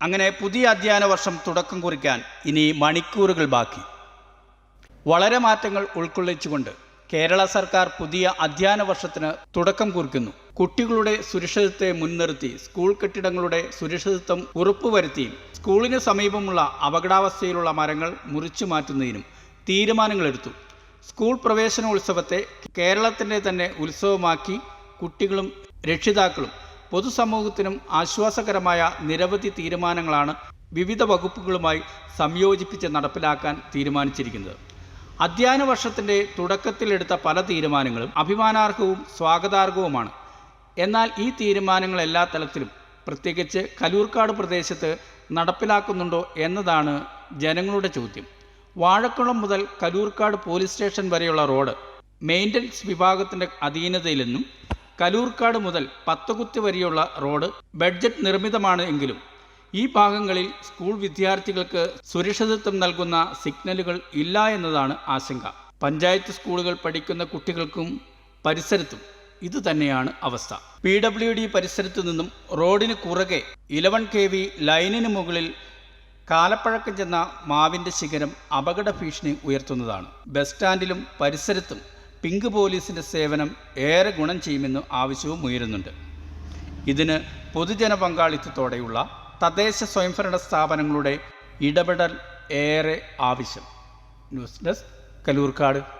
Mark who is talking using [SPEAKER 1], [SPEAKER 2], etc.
[SPEAKER 1] അങ്ങനെ പുതിയ അധ്യയന വർഷം തുടക്കം കുറിക്കാൻ ഇനി മണിക്കൂറുകൾ ബാക്കി. വളരെ മാറ്റങ്ങൾ ഉൾക്കൊള്ളിച്ചുകൊണ്ട് കേരള സർക്കാർ പുതിയ അധ്യയന വർഷത്തിന് തുടക്കം കുറിക്കുന്നു. കുട്ടികളുടെ സുരക്ഷിതത്തെ മുൻനിർത്തി സ്കൂൾ കെട്ടിടങ്ങളുടെ സുരക്ഷിതത്വം ഉറപ്പുവരുത്തിയും സ്കൂളിന് സമീപമുള്ള അപകടാവസ്ഥയിലുള്ള മരങ്ങൾ മുറിച്ചു മാറ്റുന്നതിനും തീരുമാനങ്ങളെടുത്തു. സ്കൂൾ പ്രവേശനോത്സവത്തെ കേരളത്തിന്റെ തന്നെ ഉത്സവമാക്കി കുട്ടികളും രക്ഷിതാക്കളും പൊതുസമൂഹത്തിനും ആശ്വാസകരമായ നിരവധി തീരുമാനങ്ങളാണ് വിവിധ വകുപ്പുകളുമായി സംയോജിപ്പിച്ച് നടപ്പിലാക്കാൻ തീരുമാനിച്ചിരിക്കുന്നത്. അധ്യയന വർഷത്തിന്റെ തുടക്കത്തിലെടുത്ത പല തീരുമാനങ്ങളും അഭിമാനാർഹവും സ്വാഗതാർഹവുമാണ്. എന്നാൽ ഈ തീരുമാനങ്ങൾ എല്ലാ തലത്തിലും പ്രത്യേകിച്ച് കലൂർക്കാട് പ്രദേശത്ത് നടപ്പിലാക്കുന്നുണ്ടോ എന്നതാണ് ജനങ്ങളുടെ ചോദ്യം. വാഴക്കുളം മുതൽ കലൂർക്കാട് പോലീസ് സ്റ്റേഷൻ വരെയുള്ള റോഡ് മെയിന്റനൻസ് വിഭാഗത്തിന്റെ അധീനതയിലെന്നും കലൂർക്കാട് മുതൽ പത്തകുത്തി വരെയുള്ള റോഡ് ബഡ്ജറ്റ് നിർമ്മിതമാണ് എങ്കിലും ഈ ഭാഗങ്ങളിൽ സ്കൂൾ വിദ്യാർത്ഥികൾക്ക് സുരക്ഷിതത്വം നൽകുന്ന സിഗ്നലുകൾ ഇല്ല എന്നതാണ് ആശങ്ക. പഞ്ചായത്ത് സ്കൂളുകൾ പഠിക്കുന്ന കുട്ടികൾക്കും പരിസരത്തും ഇതുതന്നെയാണ് അവസ്ഥ. പി ഡബ്ല്യു ഡി പരിസരത്തു നിന്നും റോഡിന് കുറകെ ഇലവൻ കെ വി ലൈനിന് മുകളിൽ കാലപ്പഴക്കം ചെന്ന മാവിന്റെ ശിഖരം അപകട ഭീഷണി ഉയർത്തുന്നതാണ്. ബസ് സ്റ്റാൻഡിലും പരിസരത്തും പിങ്ക് പോലീസിന്റെ സേവനം ഏറെ ഗുണം ചെയ്യുമെന്ന് ആവശ്യവും ഉയരുന്നുണ്ട്. ഇതിന് പൊതുജന പങ്കാളിത്തത്തോടെയുള്ള തദ്ദേശ സ്വയംഭരണ സ്ഥാപനങ്ങളുടെ ഇടപെടൽ ഏറെ ആവശ്യം. News desk Kalloorkad.